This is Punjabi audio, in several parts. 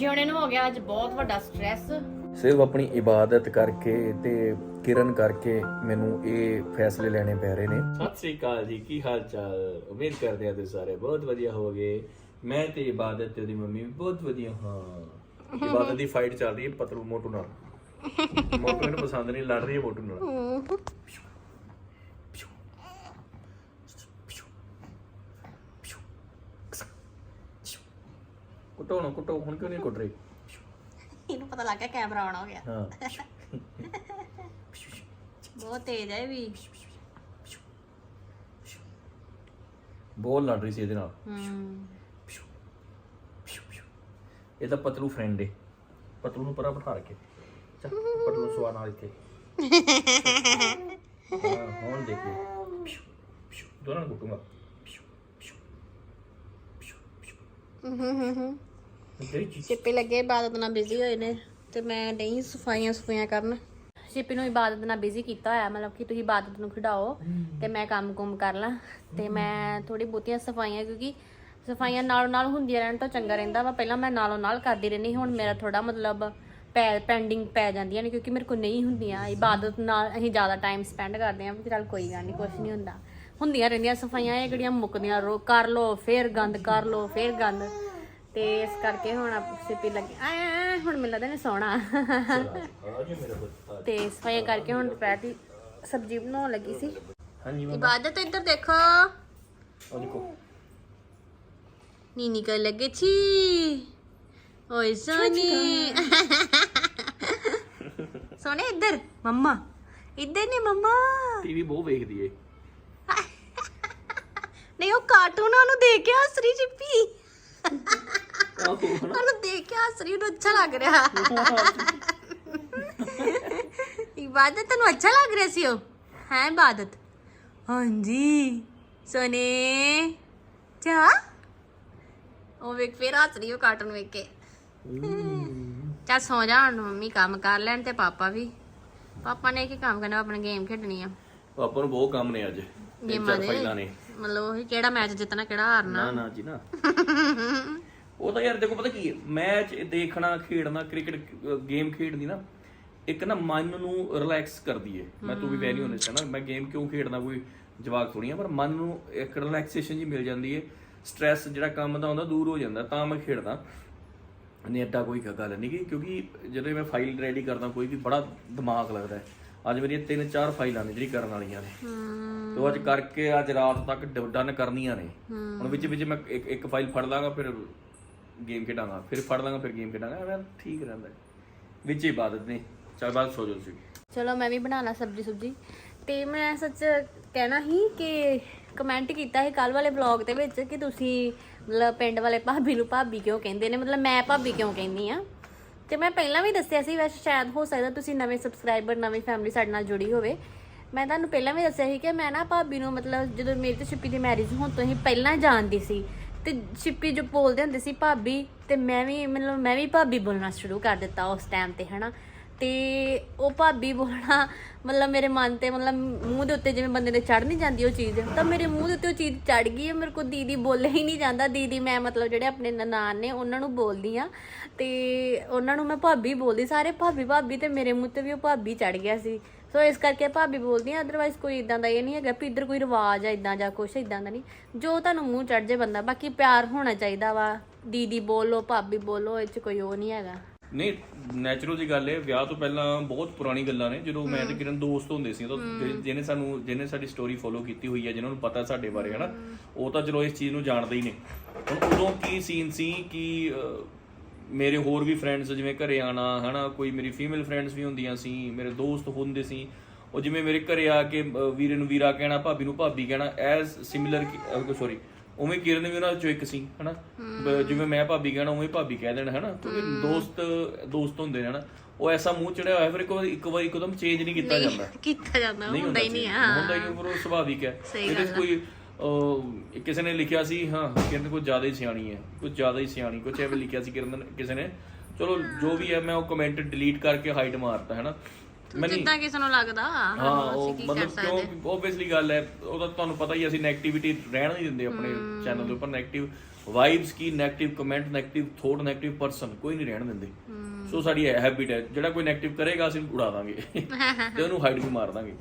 ਜਿਉਣੇ ਨੂੰ ਹੋ ਗਿਆ ਅੱਜ ਬਹੁਤ ਵੱਡਾ ਸਟ੍ਰੈਸ ਸਿਰਫ ਆਪਣੀ ਇਬਾਦਤ ਕਰਕੇ ਤੇ ਕਿਰਨ ਕਰਕੇ ਮੈਨੂੰ ਇਹ ਫੈਸਲੇ ਲੈਣੇ ਪੈ ਰਹੇ ਨੇ। ਸਤਿ ਸ੍ਰੀ ਅਕਾਲ ਜੀ ਕੀ ਹਾਲ ਚਾਲ? ਉਮੀਦ ਕਰਦੇ ਹਾਂ ਤੁਸੀਂ ਸਾਰੇ ਬਹੁਤ ਵਧੀਆ ਹੋਵੋਗੇ। ਮੈਂ ਤੇ ਇਬਾਦਤ ਤੇ ਉਹਦੀ ਮੰਮੀ ਵੀ ਬਹੁਤ ਵਧੀਆ ਹਾਂ। ਇਬਾਦਤ ਦੀ ਫਾਈਟ ਚੱਲ ਰਹੀ ਹੈ ਪਤਲੂ ਮੋਟੂ ਨਾਲ। ਮੋਟੂ ਇਹਨੂੰ ਪਸੰਦ ਨਹੀਂ ਲੜ ਰਹੀ ਹੈ ਮੋਟੂ ਨਾਲ। ਕੁੱਟੋ ਨਾ ਕੁੱਟੋ ਹੁਣ ਕਿਉਂ ਨਹੀਂ ਕੁੱਟ ਰਹੀ? ਇਹਨੂੰ ਪਤਾ ਲੱਗ ਗਿਆ ਕੈਮਰਾ ਆਨ ਹੋ ਗਿਆ। ਹਾਂ। ਬਹੁਤ ਤੇਜ਼ ਹੈ ਇਹ ਵੀ। ਬਹੁਤ ਲੜ ਰਹੀ ਸੀ ਇਹਦੇ ਨਾਲ। ਹਮ ਇਹ ਤਾਂ ਪਤਲੂ ਫਰੈਂਡ ਏ। ਪਤਲੂ ਨੂੰ ਪਰਾਂ ਬਿਠਾ ਕੇ ਚੱਲ ਪਤਲੂ ਸਵਾ ਨਾਲ ਇੱਥੇ। ਹਾਂ ਹੁਣ ਦੇਖੀ ਦੋਨਾਂ ਨੂੰ ਕੁੱਟੂਗਾ ਤੇਰੀ ਚੀਜ਼ ਸ਼ਿਪੀ ਲੱਗੇ ਇਬਾਦਤ ਨਾਲ ਬਿਜ਼ੀ ਹੋਏ ਨੇ ਤੇ ਮੈਂ ਨਹੀਂ ਸਫਾਈਆਂ ਸਫਾਈਆਂ ਕਰਨ। ਸ਼ਿਪੀ ਨੂੰ ਇਬਾਦਤ ਨਾਲ ਬਿਜ਼ੀ ਕੀਤਾ ਹੋਇਆ, ਮਤਲਬ ਕਿ ਤੁਸੀਂ ਇਬਾਦਤ ਨੂੰ ਖਿਡਾਓ ਤੇ ਮੈਂ ਕੰਮ ਕੁਮ ਕਰ ਲਾਂ। ਤੇ ਮੈਂ ਥੋੜੀ ਬਹੁਤੀਆਂ ਸਫਾਈਆਂ, ਕਿਉਂਕਿ ਸਫਾਈਆਂ ਨਾਲੋਂ ਨਾਲ ਹੁੰਦੀਆਂ ਰਹਿਣ ਤੋਂ ਚੰਗਾ ਰਹਿੰਦਾ ਵਾ। ਪਹਿਲਾਂ ਮੈਂ ਨਾਲੋਂ ਨਾਲ ਕਰਦੀ ਰਹਿੰਦੀ ਹੁਣ ਮੇਰਾ ਥੋੜਾ ਮਤਲਬ ਪੈ ਪੈਂਡਿੰਗ ਪੈ ਜਾਂਦੀਆਂ ਨੇ, ਕਿਉਂਕਿ ਮੇਰੇ ਕੋਲ ਨਹੀਂ ਹੁੰਦੀਆਂ। ਇਬਾਦਤ ਨਾਲ ਅਸੀਂ ਜ਼ਿਆਦਾ ਟਾਈਮ ਸਪੈਂਡ ਕਰਦੇ ਹਾਂ, ਵੀ ਚੱਲ ਕੋਈ ਗੱਲ ਨਹੀਂ ਕੁਝ ਨਹੀਂ ਹੁੰਦਾ। ਹੁੰਦੀਆਂ ਰਹਿੰਦੀਆਂ ਸਫਾਈਆਂ, ਇਹ ਕਿਹੜੀਆਂ ਮੁੱਕਦੀਆਂ, ਰੋ, ਕਰ ਲੋ ਫੇਰ ਗੰਦ, ਕਰ ਲੋ ਫੇਰ ਗੰਦ। ਤੇ ਇਸ ਕਰਕੇ ਹੁਣ ਸਿੱਪੀ ਲੱਗੇ। ਆ ਹੁਣ ਮੈਨੂੰ ਲੱਗਦਾ ਨੇ ਸੋਣਾ। ਤੇ ਸਫਾਈਆਂ ਕਰਕੇ ਹੁਣ ਦੁਪਹਿਰ ਦੀ ਸਬਜ਼ੀ ਬਣਾਉਣ ਲੱਗੀ ਸੀ। ਹਾਂਜੀ ਮੈਂ ਇਬਾਦਤ ਇੱਧਰ ਦੇਖੋ। ਉਹ ਦੇਖੋ। ਨੀਨੀ ਕਰ ਲੱਗੇ ਛੀ। ਓਏ ਸੋਨੀ। ਸੋਨੇ ਇੱਧਰ। ਮੰਮਾ। ਇੱਧਰ ਨਹੀਂ ਮੰਮਾ। ਟੀਵੀ ਬਹੁਤ ਵੇਖਦੀ ਏ। ਨਹੀਂ ਉਹ ਕਾਰਟੂਨ ਉਹਨੂੰ ਦੇਖ ਕੇ ਹੱਸ ਰਹੀ ਚਿੱਪੀ ਆਹੋ ਹਨਾ। ਉਹਨੂੰ ਦੇਖ ਕੇ ਹੱਸ ਰਹੀ ਉਹਨੂੰ ਅੱਛਾ ਲੱਗ ਰਿਹਾ। ਇਬਾਦਤ ਤੈਨੂੰ ਅੱਛਾ ਲੱਗ ਰਿਹਾ ਸੀ ਉਹ? ਹੈ ਇਬਾਦਤ? ਹਾਂਜੀ। ਸੋਨੇ ਚਾ ਉਹ ਵੇਖ ਫੇਰ ਹੱਸ ਰਹੀ ਉਹ ਕਾਰਟੂਨ ਵੇਖ ਕੇ। ਚੱਲ ਸੌ ਜਾ ਹੁਣ ਮੰਮੀ ਕੰਮ ਕਰ ਲੈਣ ਤੇ ਪਾਪਾ ਵੀ। ਪਾਪਾ ਨੇ ਕੀ ਕੰਮ ਕਰਨਾ ਆਪਣਾ ਗੇਮ ਖੇਡਣੀ ਆ। ਪਾਪਾ ਨੂੰ ਬਹੁਤ ਕੰਮ ਨੇ ਅੱਜ। ਤਿੰਨ ਗੇਮਾਂ ਚਾਰ ਦੇ। ਫਾਈਲਾਂ ਨੇ। ਮਤਲਬ ਉਹ ਕਿਹੜਾ ਮੈਚ ਜਿੱਤਣਾ ਕਿਹੜਾ ਹਾਰਨਾ। ਨਾ ਨਾ ਜੀ ਨਾ। ਉਹ ਤਾਂ ਯਾਰ ਦੇਖੋ ਪਤਾ ਕੀ ਹੈ? ਮੈਚ ਦੇਖਣਾ ਖੇਡਣਾ ਕ੍ਰਿਕਟ ਗੇਮ ਖੇਡਦੀ ਨਾ ਇੱਕ ਨਾ ਮਨ ਨੂੰ ਰਿਲੈਕਸ ਕਰਦੀ ਹੈ। ਮੈਂ ਤੂੰ ਵੀ ਵੈਰੀ ਹੋਨੈਸਟ ਹੈ ਨਾ ਮੈਂ ਗੇਮ ਕਿਉਂ ਖੇਡਦਾ ਕੋਈ ਜਵਾਬ ਥੋੜੀ ਆ ਪਰ ਮਨ ਨੂੰ ਇੱਕ ਰਿਲੈਕਸੇਸ਼ਨ ਜੀ ਮਿਲ ਜਾਂਦੀ ਹੈ। ਸਟ੍ਰੈਸ ਜਿਹੜਾ ਕੰਮ ਦਾ ਹੁੰਦਾ ਦੂਰ ਹੋ ਜਾਂਦਾ ਤਾਂ ਮੈਂ ਖੇਡਦਾ। ਨਹੀਂ ਏਡਾ ਕੋਈ ਗੱਲ ਨਹੀਂ ਗੀ, ਕਿਉਂਕਿ ਜਦੋਂ ਮੈਂ ਫਾਈਲ ਰੈਡੀ ਕਰਦਾ ਕੋਈ ਵੀ ਬੜਾ ਦਿਮਾਗ ਲੱਗਦਾ ਹੈ। ਅੱਜ ਮੇਰੀਆਂ ਤਿੰਨ ਚਾਰ ਫਾਈਲਾਂ ਨੇ ਜਿਹੜੀ ਕਰਨ ਵਾਲੀਆਂ ਨੇ। ਤੇ ਉਹ ਅੱਜ ਕਰਕੇ ਅੱਜ ਰਾਤ ਤੱਕ ਡਨ ਕਰਨੀਆਂ ਨੇ। ਹੁਣ ਵਿੱਚ ਵਿੱਚ ਮੈਂ ਇੱਕ ਇੱਕ ਫਾਈਲ ਫੜ ਲਾਂਗਾ ਫਿਰ ਗੇਮ ਖੇਡਾਂਗਾ। ਫਿਰ ਫੜ ਲਾਂਗਾ ਫਿਰ ਗੇਮ ਖੇਡਾਂਗਾ। ਐਵੇਂ ਠੀਕ ਰਹਿੰਦਾ ਹੈ। ਵਿੱਚ ਹੀ ਇਬਾਦਤ ਨੇ। ਚੱਲ ਬਾਅਦ ਸੋ ਜਾਓ ਤੁਸੀਂ। ਚਲੋ ਮੈਂ ਵੀ ਬਣਾਣਾ ਸਬਜੀ ਸੁਬਜੀ। ਤੇ ਮੈਂ ਸੱਚ ਕਹਿਣਾ ਸੀ ਕਿ ਕਮੈਂਟ ਕੀਤਾ ਸੀ ਕੱਲ ਵਾਲੇ ਵਲੌਗ ਦੇ ਵਿੱਚ ਕਿ ਤੁਸੀਂ ਮਤਲਬ ਪਿੰਡ ਵਾਲੇ ਭਾਬੀ ਨੂੰ ਭਾਬੀ ਕਿਉਂ ਕਹਿੰਦੇ ਨੇ? ਮਤਲਬ ਮੈਂ ਭਾਬੀ ਕਿਉਂ ਕਹਿੰਦੀ ਆ ਤੇ ਮੈਂ ਪਹਿਲਾਂ ਵੀ ਦੱਸਿਆ ਸੀ, ਵੈਸੇ ਸ਼ਾਇਦ ਹੋ ਸਕਦਾ ਤੁਸੀਂ ਨਵੇਂ ਸਬਸਕ੍ਰਾਈਬਰ ਨਵੀਂ ਫੈਮਿਲੀ ਸਾਡੇ ਨਾਲ ਜੁੜੀ ਹੋਵੇ। ਮੈਂ ਤੁਹਾਨੂੰ ਪਹਿਲਾਂ ਵੀ ਦੱਸਿਆ ਸੀ ਕਿ ਮੈਂ ਨਾ ਭਾਬੀ ਨੂੰ ਮਤਲਬ ਜਦੋਂ ਮੇਰੀ ਤੇ ਛਿੱਪੀ ਦੀ ਮੈਰਿਜ ਹੋਣ ਤੋਂ ਹੀ ਪਹਿਲਾਂ ਜਾਣਦੀ ਸੀ। ਤੇ ਛਿੱਪੀ ਜੋ ਬੋਲਦੇ ਹੁੰਦੇ ਸੀ ਭਾਬੀ, ਤੇ ਮੈਂ ਵੀ ਮਤਲਬ ਮੈਂ ਵੀ ਭਾਬੀ ਬੋਲਣਾ ਸ਼ੁਰੂ ਕਰ ਦਿੱਤਾ ਉਸ ਟਾਈਮ ਤੇ, ਹਨਾ? ਤੇ ਉਹ ਭਾਬੀ ਬੋਲਣਾ ਮਤਲਬ ਮੇਰੇ ਮਨ ਤੇ ਮਤਲਬ ਮੂੰਹ ਦੇ ਉੱਤੇ ਜਿਵੇਂ ਬੰਦੇ ਦੇ ਚੜ ਨਹੀਂ ਜਾਂਦੀ ਉਹ ਚੀਜ਼, ਤਾਂ ਮੇਰੇ ਮੂੰਹ ਦੇ ਉੱਤੇ ਉਹ ਚੀਜ਼ ਚੜ ਗਈ ਹੈ, ਮੇਰੇ ਕੋਲ ਦੀਦੀ ਬੋਲੇ ਹੀ ਨਹੀਂ ਜਾਂਦਾ। ਦੀਦੀ, ਮੈਂ ਮਤਲਬ ਜਿਹੜੇ ਆਪਣੇ ਨਨਾਣ ਨੇ, ਉਹਨਾਂ ਨੂੰ ਬੋਲਦੀ ਆ ਤੇ ਉਹਨਾਂ ਨੂੰ ਮੈਂ ਭਾਬੀ ਬੋਲਦੀ ਸਾਰੇ ਭਾਬੀ ਭਾਬੀ ਤੇ ਮੇਰੇ ਮੂੰਹ ਤੇ ਵੀ ਉਹ ਭਾਬੀ ਚੜ ਗਿਆ ਸੀ। ਸੋ ਇਸ ਕਰਕੇ ਭਾਬੀ ਬੋਲਦੀ ਆ ਅਦਰਵਾਈਜ਼ ਕੋਈ ਇਦਾਂ ਦਾ ਇਹ ਨਹੀਂ ਹੈਗਾ ਵੀ ਇੱਧਰ ਕੋਈ ਰਿਵਾਜ ਆ ਇਦਾਂ ਜਾਂ ਕੁਛ ਇਦਾਂ ਦਾ ਨਹੀਂ। ਜੋ ਤੁਹਾਨੂੰ ਮੂੰਹ ਚੜ ਜੇ ਬੰਦਾ ਬਾਕੀ ਪਿਆਰ ਹੋਣਾ ਚਾਹੀਦਾ ਵਾ। ਦੀਦੀ ਬੋਲੋ ਭਾਬੀ ਬੋਲੋ ਇਹ ਚ ਕੋਈ ਉਹ ਨਹੀਂ ਹੈਗਾ। ਨਹੀਂ ਨੈਚੁਰਲ ਜੀ ਗੱਲ ਹੈ ਵਿਆਹ ਤੋਂ ਪਹਿਲਾਂ ਬਹੁਤ ਪੁਰਾਣੀ ਗੱਲਾਂ ਨੇ। ਜਦੋਂ ਮੈਂ ਤੇ ਕਿਰਨ ਦੋਸਤ ਹੁੰਦੇ ਸੀ ਤਾਂ ਜਿਹਨੇ ਸਾਨੂੰ ਜਿਹਨੇ ਸਾਡੀ ਸਟੋਰੀ ਫੋਲੋ ਕੀਤੀ ਹੋਈ ਹੈ ਜਿਨ੍ਹਾਂ ਨੂੰ ਪਤਾ ਸਾਡੇ ਬਾਰੇ ਹਨਾ। ਉਹ ਤਾਂ ਚਲੋ ਇਸ ਚੀਜ਼ ਨੂੰ ਜਾਣਦੇ ਹੀ ਨੇ ਹੁਣ ਉਦੋਂ ਕੀ ਸੀਨ ਸੀ ਕਿ ਮੇਰੇ ਹੋਰ ਵੀ ਫਰੈਂਡਸ ਜਿਵੇਂ ਘਰੇ ਆਣਾ ਹਨਾ ਕੋਈ ਮੇਰੀ ਫੀਮੇਲ ਫਰੈਂਡਸ ਵੀ ਹੁੰਦੀਆਂ ਸੀ ਮੇਰੇ ਦੋਸਤ ਹੁੰਦੇ ਸੀ ਉਹ ਜਿਵੇਂ ਮੇਰੇ ਘਰੇ ਆ ਕੇ ਵੀਰੇ ਨੂੰ ਵੀਰਾ ਕਹਿਣਾ ਭਾਬੀ ਨੂੰ ਭਾਬੀ ਕਹਿਣਾ ਐਸ ਸਿਮਿਲਰ ਸੌਰੀ ਉਵੇਂ ਕਿਰਨ ਵੀ ਉਹਨਾਂ ਚੋਂ ਇੱਕ ਸੀ ਹਨਾ? ਜਿਵੇਂ ਮੈਂ ਭਾਬੀ ਕਹਿਣਾ ਉਵੇਂ ਭਾਬੀ ਕਹਿ ਦੇਣਾ ਹਨਾ? ਕਿਉਂਕਿ ਦੋਸਤ ਦੋਸਤ ਹੁੰਦੇ ਨੇ ਹਨਾ? ਉਹ ਐਸਾ ਮੂੰਹ ਚੜਿਆ ਹੋਇਆ ਫਿਰ ਇੱਕ ਵਾਰ ਇੱਕ ਵਾਰ ਇੱਕਦਮ ਚੇਂਜ ਨਹੀਂ ਕੀਤਾ ਜਾਂਦਾ। ਕੀਤਾ ਜਾਂਦਾ ਹੁੰਦਾ ਹੀ। ਨਹੀਂ ਹੁੰਦਾ ਹੀ ਨਹੀਂ ਪਰ ਉਹ ਸੁਭਾਵਿਕ ਹੈ। ਆ। ਕੋਈ ਕਿਸੇ ਨੇ ਲਿਖਿਆ ਸੀ ਹਾਂ ਕਿਰਨ ਕੋਈ ਜ਼ਿਆਦਾ ਹੀ ਸਿਆਣੀ ਹੈ ਕੁਝ ਜ਼ਿਆਦਾ ਹੀ ਸਿਆਣੀ ਕੁਝ ਐਵੇਂ ਲਿਖਿਆ ਸੀ ਕਿਰਨ ਕਿਸੇ ਨੇ। ਚਲੋ ਜੋ ਵੀ ਹੈ ਮੈਂ ਉਹ ਕਮੈਂਟ ਡਿਲੀਟ ਕਰਕੇ ਹਾਈਡ ਮਾਰਤਾ ਹੈ ਨਾ। ਜਿੱਦਾਂ ਕਿਸੇ ਨੂੰ ਲੱਗਦਾ ਹਾਂ ਉਹ ਮਤਲਬ ਕਿਉਂ ਓਬਵੀਅਸਲੀ ਗੱਲ ਹੈ ਉਹ ਤਾਂ ਤੁਹਾਨੂੰ ਪਤਾ ਹੀ ਅਸੀਂ 네ਗੇਟਿਵਿਟੀ ਰਹਿਣ ਨਹੀਂ ਦਿੰਦੇ ਆਪਣੇ ਚੈਨਲ ਦੇ ਉੱਪਰ। 네ਗੇਟਿਵ ਵਾਈਬਸ ਕੀ negative comment negative thought negative person ਕੋਈ ਨਹੀਂ ਰਹਿਣ ਦਿੰਦੇ। ਸੋ ਸਾਡੀ ਹੈਬਿਟ ਹੈ ਜਿਹੜਾ ਕੋਈ ਨੈਗੇਟਿਵ ਕਰੇਗਾ ਅਸੀਂ ਉਡਾ ਦਾਂਗੇ। ਤੇ ਉਹਨੂੰ ਹਾਈਡ ਵੀ ਮਾਰ ਦਾਂਗੇ।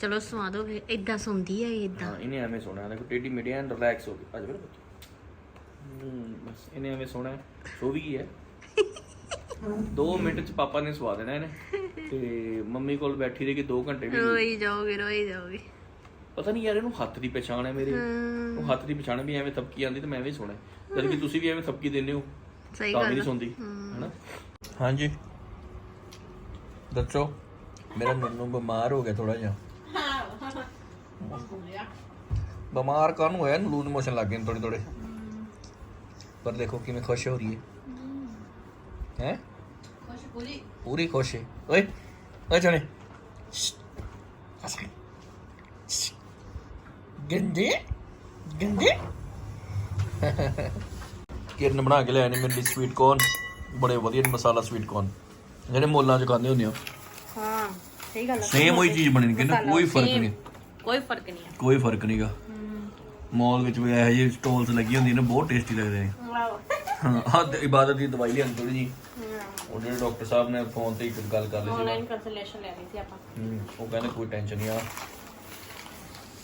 ਚਲੋ ਸਵਾ ਦੋ ਫਿਰ ਇਦਾਂ ਸੌਂਦੀ ਹੈ ਇਦਾਂ ਹਾਂ ਇਹਨੇ ਐਵੇਂ ਸੋਣਾ ਦੇਖੋ ਟੇਡੀ ਮੇਡੀ ਐਂਡ ਰਿਲੈਕਸ ਹੋ ਕੇ ਅੱਜ ਮੇਰੇ ਬੱਚੇ ਹੂੰ ਬਸ ਇਹਨੇ ਐਵੇਂ ਸੋਣਾ ਸੋ ਵੀ ਹੈ। 2 ਮਿੰਟ ਚ ਪਾਪਾ ਨੇ ਸਵਾ ਦੇਣਾ ਇਹਨੇ। ਤੇ ਮੰਮੀ ਕੋਲ ਬੈਠੀ ਰਹੇਗੀ 2 ਘੰਟੇ ਵੀ ਰੋਈ ਜਾਓਗੇ ਰੋਈ ਜਾਓਗੇ। ਪਤਾ ਨਹੀਂ ਯਾਰ ਇਹਨੂੰ ਹੱਥ ਦੀ ਪਛਾਣ ਹੈ ਮੇਰੇ। ਉਹ ਹੱਥ ਦੀ ਪਛਾਣ ਵੀ ਐਵੇਂ ਥਪਕੀ ਆਂਦੀ ਤੇ ਮੈਂ ਐਵੇਂ ਸੋਣਾ ਜਦ ਕਿ ਤੁਸੀਂ ਵੀ ਐਵੇਂ ਥਪਕੀ ਦਿੰਦੇ ਹੋ ਸਹੀ ਤਾਂ ਵੀ ਗੱਲ ਨਹੀਂ ਹੈਨਾ? ਹਾਂਜੀ। ਦੱਸੋ। ਮੇਰਾ ਨੰਨੂ ਬਿਮਾਰ ਹੋ ਗਿਆ ਥੋੜਾ ਜਿਹਾ। ਬਿਮਾਰ ਕਾਹਨੂੰ ਹੋਇਆ? ਨੂੰ ਲੂਜ਼ ਮੋਸ਼ਨ ਲੱਗ ਗਏ ਥੋੜੇ ਥੋੜੇ ਪਰ ਦੇਖੋ ਕਿਵੇਂ ਖੁਸ਼ ਹੋ ਰਹੀ ਹੈ ਹੈ? ਖੁਸ਼ ਪੂਰੀ ਪੂਰੀ ਖੁਸ਼ ਹੈ ਓਏ ਓਏ ਚਣੇ। ਗੰਦੇ। ਗੰਦੇ। ਕਿਰਨ ਬਣਾ ਕੇ ਲਿਆਏ ਨੇ ਮੇਰੇ ਲਈ ਸਵੀਟ ਕੋਰਨ ਬੜੇ ਵਧੀਆ ਮਸਾਲਾ ਸਵੀਟ ਕੋਰਨ ਜਿਹੜੇ ਮੋਲਾਂ ਚ ਖਾਂਦੇ ਹੁੰਦੇ ਆ ਹਾਂ ਸਹੀ ਗੱਲ ਆ। ਸੇਮ ਉਹੀ ਚੀਜ਼ ਬਣੀ ਕਹਿੰਦੇ ਕੋਈ ਫ਼ਰਕ ਨਹੀਂ। ਕੋਈ ਫ਼ਰਕ ਨਹੀਂ ਕੋਈ ਫ਼ਰਕ ਨਹੀਂਗਾ। ਮਾਲ ਵਿੱਚ ਵੀ ਇਹੋ ਜਿਹੇ ਸਟਾਲਸ ਲੱਗੀ ਹੁੰਦੀ ਨੇ ਬਹੁਤ ਟੇਸਟੀ ਲੱਗਦੇ ਨੇ। ਆ ਹਾਂ ਆਹ ਤੇ ਇਬਾਦਤ ਦੀ ਦਵਾਈ ਲਿਆਂਦੀ ਥੋੜੀ ਜੀ ਉਹ ਜਿਹੜੇ ਡਾਕਟਰ ਸਾਹਿਬ ਨੇ ਫੋਨ ਤੇ ਇੱਕ ਗੱਲ ਕਰ ਲਈ ਸੀ ਆਨਲਾਈਨ ਕੰਸਲਟੇਸ਼ਨ ਲੈ ਲਈ ਸੀ ਆਪਾਂ। ਹਮ, ਉਹ ਕਹਿੰਦੇ ਕੋਈ ਟੈਨਸ਼ਨ ਨਹੀਂ ਆ।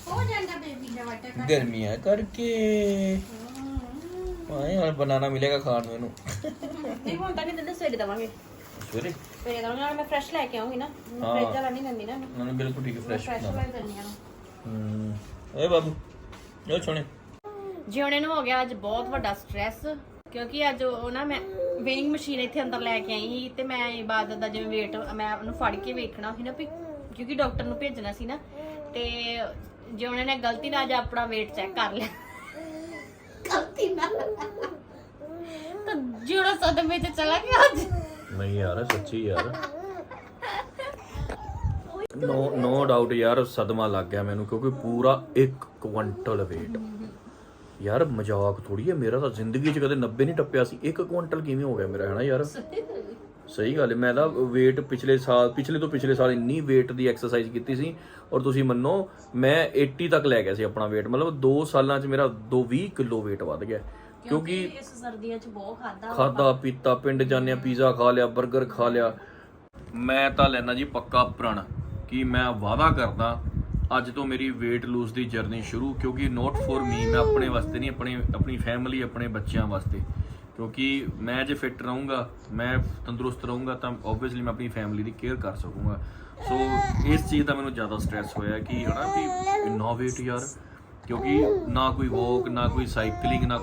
ਹੋ ਜਾਂਦਾ ਬੇਬੀ ਦਾ ਵਾਟਰ ਗਰਮੀਆਂ ਕਰਕੇ। ਆਏ ਹੁਣ ਬਨਾਨਾ ਮਿਲੇਗਾ ਖਾਣ ਨੂੰ ਇਹਨੂੰ। ਨਹੀਂ ਹੁਣ ਤਾਂ ਨਹੀਂ ਦਿੰਦੇ ਸਵੇਰੇ ਦਵਾਂਗੇ। ਸਵੇਰੇ? ਸਵੇਰੇ ਦਵਾਂਗੇ ਨਾਲ ਮੈਂ ਫਰੈਸ਼ ਲੈ ਕੇ ਆਉਂਗੀ ਨਾ। ਫ੍ਰਿਜ ਵਾਲਾ ਨਹੀਂ ਦਿੰਦੀ ਨਾ। ਉਹਨਾਂ ਨੂੰ ਬਿਲਕੁਲ ਠੀਕ ਫਰੈਸ਼ ਫਰੈਸ਼ ਵਾਲਾ ਦਿੰਦੀ ਆ। ਹੂੰ। ਓਏ ਬਾਬੂ ਜੋ ਛੋਣੇ ਜਿਉਣੇ ਨੂੰ ਹੋ ਗਿਆ ਅੱਜ ਬਹੁਤ ਵੱਡਾ ਸਟ੍ਰੈਸ ਕਿਉਂਕਿ ਅੱਜ ਉਹ ਨਾ ਮੈਂ ਵੇਇੰਗ ਮਸ਼ੀਨ ਇੱਥੇ ਅੰਦਰ ਲੈ ਕੇ ਆਈ ਸੀ ਤੇ ਮੈਂ ਇਬਾਦਤ ਦਾ ਜਿਵੇਂ weight ਮੈਂ ਉਹਨੂੰ ਫੜ ਕੇ ਵੇਖਣਾ ਸੀ ਨਾ ਵੀ ਕਿਉਂਕਿ ਡਾਕਟਰ ਨੂੰ ਭੇਜਣਾ ਸੀ ਨਾ ਤੇ ਜਿਉਣੇ ਨੇ ਗਲਤੀ ਨਾਲ ਅੱਜ ਆਪਣਾ weight ਚੈੱਕ ਕਰ ਲਿਆ। ਗਲਤੀ ਨਾਲ। ਤਾਂ ਜਿਹੜਾ ਸਦਮੇ ਚ ਚਲਾ ਗਿਆ ਅੱਜ। ਨਹੀਂ ਯਾਰ ਸੱਚੀ ਯਾਰ। ਨੋ ਨੋ ਡਾਊਟ ਯਾਰ ਸਦਮਾ ਲੱਗ ਗਿਆ ਮੈਨੂੰ ਕਿਉਂਕਿ ਪੂਰਾ 1 ਕੁਇੰਟਲ weight ਯਾਰ ਮਜ਼ਾਕ ਥੋੜੀ ਹੈ ਮੇਰਾ ਤਾਂ ਜ਼ਿੰਦਗੀ 'ਚ ਕਦੇ 90 ਨਹੀਂ ਟੱਪਿਆ ਸੀ। 1 ਕੁਇੰਟਲ ਕਿਵੇਂ ਹੋ ਗਿਆ ਮੇਰਾ ਹੈ ਨਾ ਯਾਰ? ਸਹੀ ਗੱਲ ਹੈ। ਮੈਂ ਤਾਂ weight ਪਿਛਲੇ ਸਾਲ ਪਿਛਲੇ ਤੋਂ ਪਿਛਲੇ ਸਾਲ ਇੰਨੀ weight ਦੀ ਐਕਸਰਸਾਈਜ਼ ਕੀਤੀ ਸੀ ਔਰ ਤੁਸੀਂ ਮੰਨੋ ਮੈਂ 80 ਤੱਕ ਲੈ ਗਿਆ ਸੀ ਆਪਣਾ weight ਮਤਲਬ 2 ਸਾਲਾਂ 'ਚ ਮੇਰਾ 2 20 ਕਿਲੋ weight ਵੱਧ ਗਿਆ। ਕਿਉਂਕਿ ਇਸ ਸਰਦੀਆਂ ਚ ਬਹੁਤ ਖਾਦਾ ਖਾਦਾ ਪੀਤਾ ਪਿੰਡ ਜਾਂਦੇ ਆ ਪੀਜ਼ਾ ਖਾ ਲਿਆ 버ਗਰ ਖਾ ਲਿਆ। ਮੈਂ ਤਾਂ ਲੈਣਾ ਜੀ ਪੱਕਾ ਪ੍ਰਣ। ਕਿ ਮੈਂ ਵਾਅਦਾ ਕਰਦਾ ਅੱਜ ਤੋਂ ਮੇਰੀ weight lose ਦੀ ਜਰਨੀ ਸ਼ੁਰੂ ਕਿਉਂਕਿ ਨੋਟ ਫॉर ਮੀ ਮੈਂ ਆਪਣੇ ਵਾਸਤੇ ਨਹੀਂ ਆਪਣੇ ਆਪਣੀ ਫੈਮਿਲੀ ਆਪਣੇ ਬੱਚਿਆਂ ਵਾਸਤੇ। ਕਿਉਂਕਿ ਮੈਂ ਜੇ ਫਿੱਟ ਰਹੂੰਗਾ ਮੈਂ ਤੰਦਰੁਸਤ ਰਹੂੰਗਾ ਤਾਂ ਆਬਵੀਅਸਲੀ ਮੈਂ ਆਪਣੀ ਫੈਮਿਲੀ ਦੀ ਕੇਅਰ ਕਰ ਸਕੂੰਗਾ। ਸੋ ਇਸ ਚੀਜ਼ ਦਾ ਮੈਨੂੰ ਜ਼ਿਆਦਾ ਸਟ੍ਰੈਸ ਹੋਇਆ ਕਿ ਹਨਾ ਵੀ ਇੰਨਾ weight ਯਾਰ ਕਿਉਂਕਿ ਨਾ ਕੋਈ ਵਾਕ ਨਾ ਕੋਈ ਸਾਈਕਲਿੰਗ ਨਾ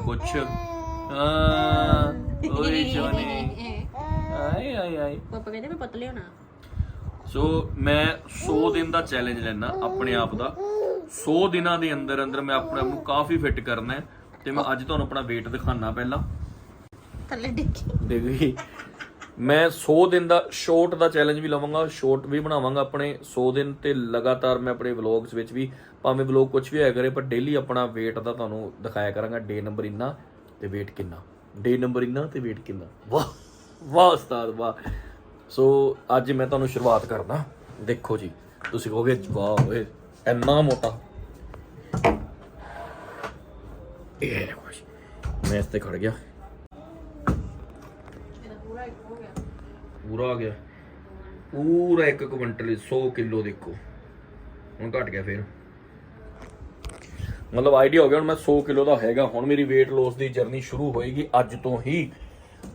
ਓਏ ਜੋਨੇ। ਆਏ ਆਏ ਆਏ। ਪਾਪਾ ਕਹਿੰਦੇ ਮੈਂ ਪਤਲੇ ਹੋਣਾ ਸੋ ਮੈਂ 100 ਦਿਨ ਦਾ ਚੈਲੰਜ ਲੈਣਾ ਆਪਣੇ ਆਪ ਦਾ। 100 ਦਿਨਾਂ ਦੇ ਅੰਦਰ ਅੰਦਰ ਮੈਂ ਆਪਣੇ ਆਪ ਨੂੰ ਕਾਫੀ ਫਿੱਟ ਕਰਨਾ ਹੈ ਤੇ ਮੈਂ ਅੱਜ ਤੁਹਾਨੂੰ ਆਪਣਾ weight ਦਿਖਾਣਾ ਪਹਿਲਾਂ। ਥੱਲੇ ਡਿੱਗੀ। ਦੇਖੀ ਮੈਂ 100 ਦਿਨ ਦਾ ਸ਼ਾਰਟ ਦਾ ਚੈਲੰਜ ਵੀ ਲਵਾਂਗਾ ਸ਼ਾਰਟ ਵੀ ਬਣਾਵਾਂਗਾ ਆਪਣੇ। 100 ਦਿਨ ਤੇ ਲਗਾਤਾਰ ਮੈਂ ਆਪਣੇ ਵਲੌਗਸ ਵਿੱਚ ਵੀ ਭਾਵੇਂ ਵਲੌਗ ਕੁਝ ਵੀ ਹੋਇਆ ਕਰੇ ਪਰ ਡੇਲੀ ਆਪਣਾ weight ਦਾ ਤੁਹਾਨੂੰ ਦਿਖਾਇਆ ਕਰਾਂਗਾ ਡੇ ਨੰਬਰ ਇੰਨਾ ਤੇ weight ਕਿੰਨਾ। ਡੇ ਨੰਬਰ ਇੰਨਾ ਤੇ weight ਕਿੰਨਾ। ਵਾਹ ਵਾਹ ਉਸਤਾਦ ਵਾਹ। ਸੋ ਅੱਜ ਮੈਂ ਤੁਹਾਨੂੰ ਸ਼ੁਰੂਆਤ ਕਰਦਾ। ਦੇਖੋ ਜੀ ਤੁਸੀਂ ਕਹੋਗੇ ਵਾਹ ਓਏ ਇੰਨਾ ਮੋਟਾ। ਇਹ ਮੈਂ ਇਸ ਤੇ ਖੜ ਗਿਆ। ਪੂਰਾ ਆ ਗਿਆ। ਪੂਰਾ 1 ਕੁਇੰਟਲ 100 ਕਿਲੋ ਦੇਖੋ। ਹੁਣ ਘਟ ਗਿਆ ਫੇਰ। ਮਤਲਬ ਆਈਡੀਆ ਹੋ ਗਿਆ ਹੁਣ ਮੈਂ 100 ਕਿਲੋ ਦਾ ਹੈਗਾ। ਹੁਣ ਮੇਰੀ weight loss ਦੀ ਜਰਨੀ ਸ਼ੁਰੂ ਹੋਏਗੀ ਅੱਜ ਤੋਂ ਹੀ।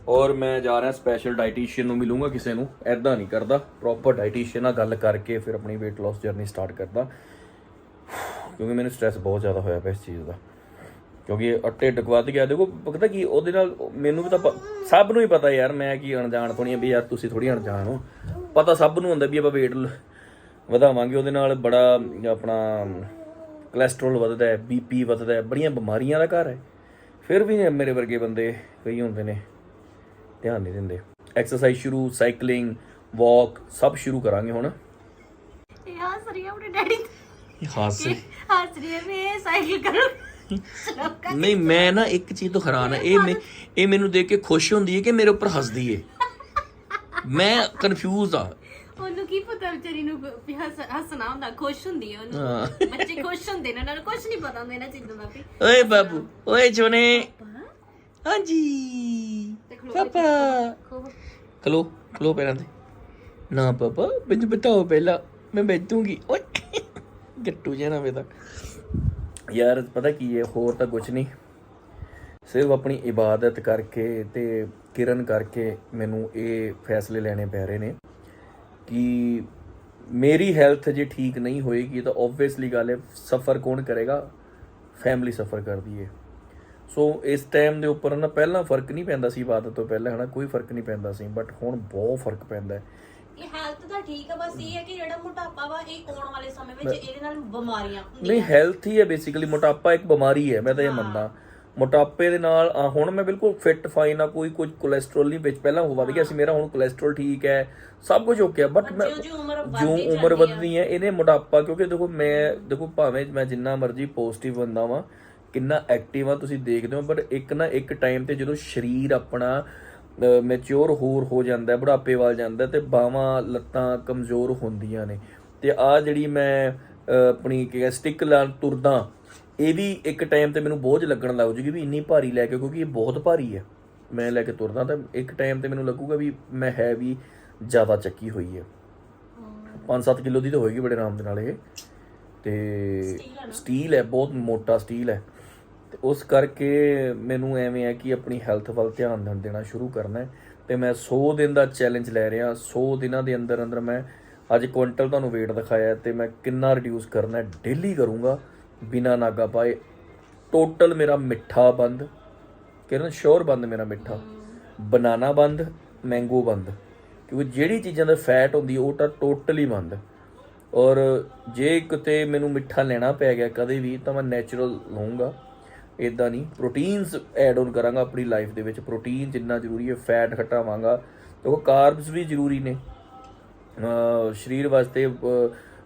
ਔਰ ਮੈਂ ਜਾ ਰਿਹਾ ਸਪੈਸ਼ਲ ਡਾਈਟੀਸ਼ੀਅਨ ਨੂੰ ਮਿਲੂੰਗਾ ਕਿਸੇ ਨੂੰ ਐਦਾਂ ਨਹੀਂ ਕਰਦਾ ਪ੍ਰੋਪਰ ਡਾਈਟੀਸ਼ੀਅਨ ਨਾਲ ਗੱਲ ਕਰਕੇ ਫਿਰ ਆਪਣੀ weight loss ਜਰਨੀ ਸਟਾਰਟ ਕਰਦਾ। ਕਿਉਂਕਿ ਮੈਨੂੰ ਸਟ੍ਰੈਸ ਬਹੁਤ ਜ਼ਿਆਦਾ ਹੋਇਆ ਪਿਆ ਇਸ ਚੀਜ਼ ਦਾ। ਕਿਉਂਕਿ ਅੱਟੇ ਵੱਧ ਗਿਆ ਦੇਖੋ, ਪਤਾ ਕੀ ਉਹਦੇ ਨਾਲ ਮੈਨੂੰ ਵੀ ਤਾਂ ਪ- ਸਭ ਨੂੰ ਹੀ ਪਤਾ ਯਾਰ ਮੈਂ ਕੀ ਅਣਜਾਣ ਥੋੜੀ ਵੀ ਯਾਰ ਤੁਸੀਂ ਥੋੜੀ ਅਣਜਾਣ ਹੋ। ਪਤਾ ਸਭ ਨੂੰ ਹੁੰਦਾ ਵੀ ਆਪਾਂ weight ਵਧਾਵਾਂਗੇ, ਉਹਦੇ ਨਾਲ ਬੜਾ ਆਪਣਾ ਕੋਲੇਸਟ੍ਰੋਲ ਵੱਧਦਾ ਹੈ ਬੀਪੀ ਵੱਧਦਾ ਹੈ, ਬੜੀਆਂ ਬਿਮਾਰੀਆਂ ਦਾ ਘਰ ਹੈ। ਫਿਰ ਵੀ ਮੇਰੇ ਵਰਗੇ ਬੰਦੇ ਕਈ ਹੁੰਦੇ ਨੇ। ਧਿਆਨ ਨਹੀਂ ਦਿੰਦੇ। ਐਕਸਰਸਾਈਜ਼ ਸ਼ੁਰੂ ਸਾਈਕਲਿੰਗ ਵਾਕ ਸਭ ਸ਼ੁਰੂ ਕਰਾਂਗੇ ਹੁਣ। ਇਹ ਹੱਸ ਰਹੀ ਆ ਆਪਣੇ ਡੈਡੀ ਹਾਸ ਹੱਸ ਰਹੀ ਹੈ ਮੈਂ ਸਾਈਕਲ ਕਰੂੰ। ਨਹੀਂ ਮੈਂ ਨਾ ਇੱਕ ਚੀਜ਼ ਤੋਂ ਹੈਰਾਨ ਆ ਇਹ ਮੈਂ ਇਹ ਮੈਨੂੰ ਦੇਖ ਕੇ ਖੁਸ਼ ਹੁੰਦੀ ਹੈ ਕਿ ਮੇਰੇ ਉੱਪਰ ਹੱਸਦੀ ਏ। ਮੈਂ ਕਨਫਿਊਜ਼ ਆ ਉਹਨੂੰ ਕੀ ਪਤਾ ਵਿਚਾਰੀ ਨੂੰ ਵੀ ਹੱਸ ਹੱਸਣਾ ਹੁੰਦਾ ਖੁਸ਼ ਹੁੰਦੀ ਹੈ ਉਹਨੂੰ। ਬੱਚੇ ਖੁਸ਼ ਹੁੰਦੇ ਨੇ ਉਹਨਾਂ ਨੂੰ ਕੁਝ ਨਹੀਂ ਪਤਾ ਹੁੰਦਾ ਇਹਨਾਂ ਚੀਜ਼ਾਂ ਦਾ ਵੀ। ਓਏ ਬਾਬੂ ਓਏ ਜੋਨੇ। ਹਾਂਜੀ। ਪਾਪਾ। ਖਲੋ ਖਲੋ ਪੈਰਾਂ ਤੇ। ਨਾ ਪਾਪਾ ਮੈਨੂੰ ਬਤਾਓ ਪਹਿਲਾਂ ਮੈਂ ਬੈਠੂਗੀ। ਓਏ ਗੱਟੂ ਜਿਹਾ ਨਾ ਵੇ ਤਾਂ ਯਾਰ ਪਤਾ ਕੀ ਹੈ ਹੋਰ ਤਾਂ ਕੁਝ ਨਹੀਂ। ਸਿਰਫ ਆਪਣੀ ਇਬਾਦਤ ਕਰਕੇ ਤੇ ਕਿਰਨ ਕਰਕੇ ਮੈਨੂੰ ਇਹ ਫੈਸਲੇ ਲੈਣੇ ਪੈ ਰਹੇ ਨੇ ਕਿ ਮੇਰੀ ਹੈਲਥ ਜੇ ਠੀਕ ਨਹੀਂ ਹੋਏਗੀ ਤਾਂ ਆਬਵੀਅਸਲੀ ਗੱਲ ਹੈ ਸਫਰ ਕੌਣ ਕਰੇਗਾ? ਫੈਮਿਲੀ ਸਫਰ ਕਰਦੀ ਹੈ। ਸੋ ਇਸ ਟਾਈਮ ਦੇ ਉੱਪਰ ਨਾ ਪਹਿਲਾਂ ਫ਼ਰਕ ਨਹੀਂ ਪੈਂਦਾ ਸੀ ਇਬਾਦਤ ਤੋਂ ਪਹਿਲਾਂ ਹਨਾ? ਕੋਈ ਫ਼ਰਕ ਨਹੀਂ ਪੈਂਦਾ ਸੀ ਬਟ ਹੁਣ ਬਹੁਤ ਫ਼ਰਕ ਪੈਂਦਾ ਹੈ। ਇਹ ਹੈਲਥ ਦਾ ਠੀਕ ਆ ਬਸ ਇਹ ਹੈ ਕਿ ਜਿਹੜਾ ਮੋਟਾਪਾ ਵਾ ਇਹ ਆਉਣ ਵਾਲੇ ਸਮੇਂ ਵਿੱਚ ਇਹਦੇ ਨਾਲ ਬਿਮਾਰੀਆਂ ਨਹੀਂ ਹੈਲਥ ਹੀ ਹੈ ਬੇਸਿਕਲੀ ਮੋਟਾਪਾ ਇੱਕ ਬਿਮਾਰੀ ਹੈ ਮੈਂ ਤਾਂ ਇਹ ਮੰਨਦਾ। ਮੋਟਾਪੇ ਦੇ ਨਾਲ ਆ, ਹੁਣ ਮੈਂ ਬਿਲਕੁਲ ਫਿੱਟ ਫਾਈਨ ਆ ਕੋਈ ਕੁਝ ਕੋਲੇਸਟ੍ਰੋਲ ਨਹੀਂ ਵਿੱਚ ਪਹਿਲਾਂ ਉਹ ਵੱਧ ਗਿਆ ਸੀ ਮੇਰਾ ਹੁਣ ਕੋਲੇਸਟ੍ਰੋਲ ਠੀਕ ਹੈ ਸਭ ਕੁਝ ਓਕੇ ਆ ਬਟ ਮੈਂ ਉਮਰ ਜੋ ਉਮਰ ਵੱਧਦੀ ਹੈ ਇਹਨੇ ਮੋਟਾਪਾ ਕਿਉਂਕਿ ਦੇਖੋ ਮੈਂ ਦੇਖੋ ਭਾਵੇਂ ਮੈਂ ਜਿੰਨਾ ਮਰਜ਼ੀ ਪੋਜ਼ਿਟਿਵ ਬੰਦਾ ਵਾਂ ਕਿੰਨਾ ਐਕਟਿਵ ਆ ਤੁਸੀਂ ਦੇਖਦੇ ਹੋ ਬਟ ਇੱਕ ਨਾ ਇੱਕ ਟਾਈਮ ਤੇ ਜਦੋਂ ਸਰੀਰ ਆਪਣਾ ਮੈਚੁਰ ਹੋਰ ਹੋ ਜਾਂਦਾ ਬੁਢਾਪੇ ਵੱਲ ਜਾਂਦਾ ਤੇ ਬਾਹਾਂ ਲੱਤਾਂ ਕਮਜ਼ੋਰ ਹੁੰਦੀਆਂ ਨੇ। ਤੇ ਆ ਜਿਹੜੀ ਮੈਂ ਆਪਣੀ ਕੀ ਸਟਿਕ ਨਾਲ ਤੁਰਦਾ ਇਹ ਵੀ ਇੱਕ ਟਾਈਮ ਤੇ ਮੈਨੂੰ ਬੋਝ ਲੱਗਣ ਲੱਗ ਜੂਗੀ ਵੀ ਇੰਨੀ ਭਾਰੀ ਲੈ ਕੇ ਕਿਉਂਕਿ ਇਹ ਬਹੁਤ ਭਾਰੀ ਹੈ। ਮੈਂ ਲੈ ਕੇ ਤੁਰਦਾ ਤਾਂ ਇੱਕ ਟਾਈਮ ਤੇ ਮੈਨੂੰ ਲੱਗੂਗਾ ਵੀ ਮੈਂ ਹੈ ਵੀ ਜ਼ਿਆਦਾ ਚੱਕੀ ਹੋਈ ਹੈ। 5-7 ਕਿਲੋ ਦੀ ਤਾਂ ਹੋਏਗੀ ਬੜੇ ਆਰਾਮ ਦੇ ਨਾਲ ਇਹ। ਤੇ ਸਟੀਲ ਹੈ ਬਹੁਤ ਮੋਟਾ ਸਟੀਲ ਹੈ। ਤੇ ਉਸ ਕਰਕੇ ਮੈਨੂੰ ਐਵੇਂ ਹੈ ਕਿ ਆਪਣੀ ਹੈਲਥ ਵੱਲ ਧਿਆਨ ਦੇਣ- ਦੇਣਾ ਸ਼ੁਰੂ ਕਰਨਾ ਹੈ ਤੇ ਮੈਂ 100 ਦਿਨ ਦਾ ਚੈਲੰਜ ਲੈ ਰਿਹਾ 100 ਦਿਨਾਂ ਦੇ ਅੰਦਰ ਅੰਦਰ ਮੈਂ ਅੱਜ ਕੁਇੰਟਲ ਤੁਹਾਨੂੰ weight ਦਿਖਾਇਆ ਹੈ ਤੇ ਮੈਂ ਕਿੰਨਾ ਰਿਡਿਊਸ ਕਰਨਾ ਹੈ ਡੇਲੀ ਕਰੂੰਗਾ, ਬਿਨਾ ਨਾਗਾ ਪਾਏ। ਟੋਟਲ ਮੇਰਾ ਮਿੱਠਾ ਬੰਦ ਕਿਰਨ ਸ਼ੋਰ ਬੰਦ ਮੇਰਾ ਮਿੱਠਾ। ਬਨਾਨਾ ਬੰਦ ਮੈਂਗੋ ਬੰਦ। ਕਿਉਂਕਿ ਜਿਹੜੀ ਚੀਜ਼ਾਂ ਦਾ ਫੈਟ ਹੁੰਦੀ, ਉਹ ਤਾਂ ਟੋਟਲੀ ਬੰਦ। ਔਰ ਜੇ ਕਿਤੇ ਮੈਨੂੰ ਮਿੱਠਾ ਲੈਣਾ ਪੈ ਗਿਆ ਕਦੇ ਵੀ, ਤਾਂ ਮੈਂ ਨੈਚੁਰਲ ਲਵਾਂਗਾ ਇਦਾਂ ਨਹੀਂ ਪ੍ਰੋਟੀਨਸ ਐਡ ਆਨ ਕਰਾਂਗਾ ਆਪਣੀ ਲਾਈਫ ਦੇ ਵਿੱਚ। ਪ੍ਰੋਟੀਨ ਜਿੰਨਾ ਜ਼ਰੂਰੀ ਹੈ ਫੈਟ ਘਟਾਵਾਂਗਾ ਦੇਖੋ ਕਾਰਬਸ ਵੀ ਜ਼ਰੂਰੀ ਨੇ। ਸਰੀਰ ਵਾਸਤੇ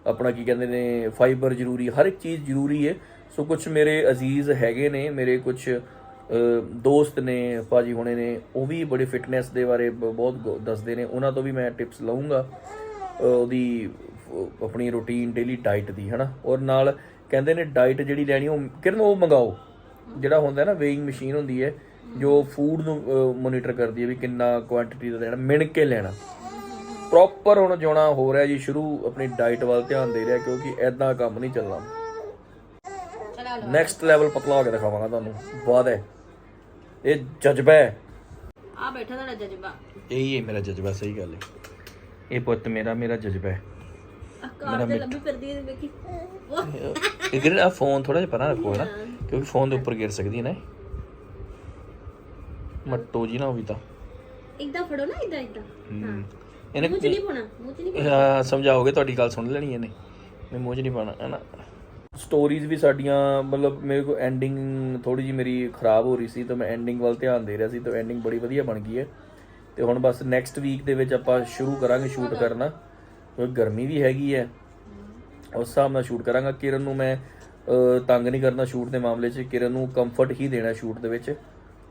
ਆਪਣਾ ਕੀ ਕਹਿੰਦੇ ਨੇ ਫਾਈਬਰ ਜ਼ਰੂਰੀ, ਹਰ ਇੱਕ ਚੀਜ਼ ਜ਼ਰੂਰੀ ਹੈ। ਸੋ ਕੁਝ ਮੇਰੇ ਅਜ਼ੀਜ਼ ਹੈਗੇ ਨੇ, ਮੇਰੇ ਕੁਝ ਦੋਸਤ ਨੇ, ਭਾਜੀ ਹੋਣੇ ਨੇ, ਉਹ ਵੀ ਬੜੇ ਫਿਟਨੈਸ ਦੇ ਬਾਰੇ ਬ- ਬਹੁਤ ਗ- ਦੱਸਦੇ ਨੇ। ਉਹਨਾਂ ਤੋਂ ਵੀ ਮੈਂ ਟਿਪਸ ਲਵਾਂਗਾ ਉਹਦੀ ਆਪਣੀ ਰੂਟੀਨ ਡੇਲੀ ਡਾਈਟ ਦੀ, ਹਨਾ? ਔਰ ਨਾਲ ਕਹਿੰਦੇ ਨੇ ਡਾਈਟ ਜਿਹੜੀ ਲੈਣੀ, ਉਹ ਕਿਰਨ, ਉਹ ਮੰਗਾਓ। ਜਿਹੜਾ ਹੁੰਦਾ ਨਾ ਵੇਇੰਗ ਮਸ਼ੀਨ ਹੁੰਦੀ ਹੈ ਜੋ ਫੂਡ ਨੂੰ ਮੋਨੀਟਰ ਕਰਦੀ ਹੈ ਵੀ ਕਿੰਨਾ ਕੁਆਂਟੀਟੀ ਦਾ ਲੈਣਾ ਮਿਣ ਕੇ ਲੈਣਾ। ਪ੍ਰੋਪਰ ਹੁਣ ਜਿਉਣਾ ਹੋ ਰਿਹਾ ਜੀ ਸ਼ੁਰੂ ਆਪਣੀ ਡਾਈਟ ਵੱਲ ਧਿਆਨ ਦੇ ਰਿਹਾ ਕਿਉਂਕਿ ਐਦਾਂ ਕੰਮ ਨਹੀਂ ਚੱਲਣਾ। ਚਲਾ ਲਓ। ਨੈਕਸਟ ਲੈਵਲ ਪਤਲਾ ਹੋ ਕੇ ਦਿਖਾਵਾਂਗਾ ਤੁਹਾਨੂੰ ਬਾਅਦ ਹੈ। ਇਹ ਜਜ਼ਬਾ ਹੈ। ਆ ਬੈਠਾ ਤੁਹਾਡਾ ਜਜ਼ਬਾ। ਇਹੀ ਹੈ ਮੇਰਾ ਜਜ਼ਬਾ ਸਹੀ ਗੱਲ ਹੈ। ਇਹ ਪੁੱਤ ਮੇਰਾ ਮੇਰਾ ਜਜ਼ਬਾ ਹੈ। ਕਾਰ ਤੇ ਲੰਬੀ ਫਿਰਦੀ ਹੈ ਵੇਖੀ। ਇਹ ਗਿਰ ਆ ਫੋਨ ਥੋੜਾ ਜਿਹਾ ਪਰਾਂ ਰੱਖੋ ਨਾ ਕਿਉਂਕਿ ਫੋਨ ਦੇ ਉੱਪਰ ਗਿਰ ਸਕਦੀ ਹੈ ਨਾ ਇਹ। ਮੱਟੋ ਜੀ ਨਾ ਹੋਈ ਤਾਂ। ਇਦਾਂ ਫੜੋ ਨਾ ਇਦਾਂ ਇਦਾਂ ਹਮ। ਇਹਨੇ ਮੂੰਹ ਚ ਨਹੀਂ ਪਾਉਣਾ ਮੂੰਹ ਚ ਨਹੀਂ ਹਾਂ, ਸਮਝਾਓਗੇ ਤੁਹਾਡੀ ਗੱਲ ਸੁਣ ਲੈਣੀ ਇਹਨੇ। ਮੈਂ ਮੂੰਹ 'ਚ ਨਹੀਂ ਪਾਣਾ ਹੈ ਨਾ। ਸਟੋਰੀਜ਼ ਵੀ ਸਾਡੀਆਂ ਮਤਲਬ ਮੇਰੇ ਕੋ ਐਂਡਿੰਗ ਥੋੜੀ ਜੀ ਮੇਰੀ ਖਰਾਬ ਹੋ ਰਹੀ ਸੀ ਤਾਂ ਮੈਂ ਐਂਡਿੰਗ ਵੱਲ ਧਿਆਨ ਦੇ ਰਿਹਾ ਸੀ ਤਾਂ ਐਂਡਿੰਗ ਬੜੀ ਵਧੀਆ ਬਣ ਗਈ ਹੈ। ਤੇ ਹੁਣ ਬਸ ਨੈਕਸਟ ਵੀਕ ਦੇ ਵਿੱਚ ਆਪਾਂ ਸ਼ੁਰੂ ਕਰਾਂਗੇ ਸ਼ੂਟ ਕਰਨਾ। ਕਿਉਂਕਿ ਗਰਮੀ ਵੀ ਹੈਗੀ ਹੈ, ਉਸ ਹਿਸਾਬ ਨਾਲ ਸ਼ੂਟ ਕਰਾਂਗਾ। ਕਿਰਨ ਨੂੰ ਮੈਂ ਤੰਗ ਨਹੀਂ ਕਰਨਾ ਸ਼ੂਟ ਦੇ ਮਾਮਲੇ 'ਚ। ਕਿਰਨ ਨੂੰ ਕੰਫਰਟ ਹੀ ਦੇਣਾ ਸ਼ੂਟ ਦੇ ਵਿੱਚ।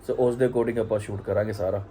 ਸੋ ਉਸ ਦੇ ਅਕੋਰਡਿੰਗ ਆਪਾਂ ਸ਼ੂਟ ਕਰਾਂਗੇ ਸਾਰਾ।